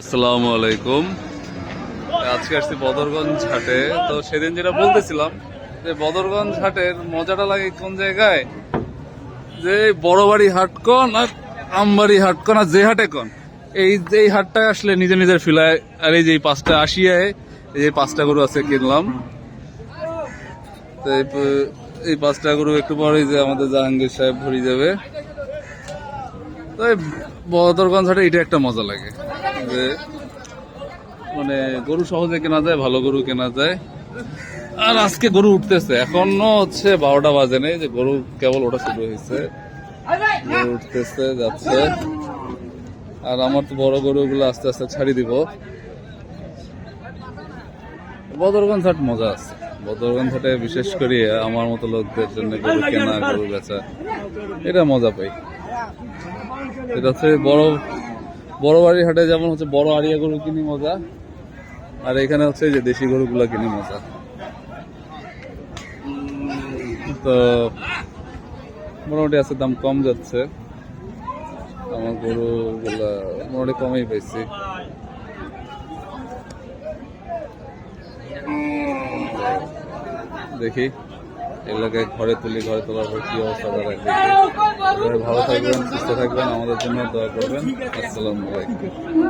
আসসালামু আলাইকুম। আজকে আসছি বদরগঞ্জ হাটে। তো সেদিন যেটা বলতেছিলাম যে বদরগঞ্জ হাটের মজাটা লাগে কোন জায়গায়? যে বড় বাড়ি হাট কন আর আমবাড়ি হাট কন আর যে হাটে কন? এই এই হাটটায় আসলে নিজে নিজের ফিলায় আর এই যে পাঁচটা আসিয়ায়, এই যে পাঁচটা গরু আছে কিনলাম। তো এই এই পাঁচটা গরু একটু পরেই যে আমাদের জাহাঙ্গীর সাহেব ভরি যাবে। তো বদরগঞ্জ হাটে এটা একটা মজা লাগে। যে মানে গরু সহজে কেনা যায়, ভালো গরু কেনা যায়। আর আজকে গরু উঠতেছে। এখনও হচ্ছে বারোটা বাজে নেই, যে গরু কেবল ওটা শুরু হয়েছে। গরু উঠতেছে, যাচ্ছে। আর আমার তো বড় গরুগুলো আস্তে আস্তে ছাড়ি দিব। বদরগঞ্জ হাট মজা আছে। বদরগঞ্জ হাটে বিশেষ করে আমার মতো লোকদের জন্য গরু কেনা, গরু বেচা, এটা মজা পাই। এটা হচ্ছে বড় বড় বাড়ির হাটে যেমন হচ্ছে বড় আড়িয়া গরু কিনি মজা, আর এখানে হচ্ছে যে দেশি গরুগুলা কিনি মজা। তো মোটামুটি আছে, দাম কম যাচ্ছে। আমার গরুগুলা মোটামুটি কমই পাইছি। দেখি। এলাকায় ঘরে তুলি ঘরে তোলার পর কি অবস্থা রাখবে ভালো থাকবেন সুস্থ থাকবেন আমাদের জন্য দয়া করবেন। আসসালামু আলাইকুম।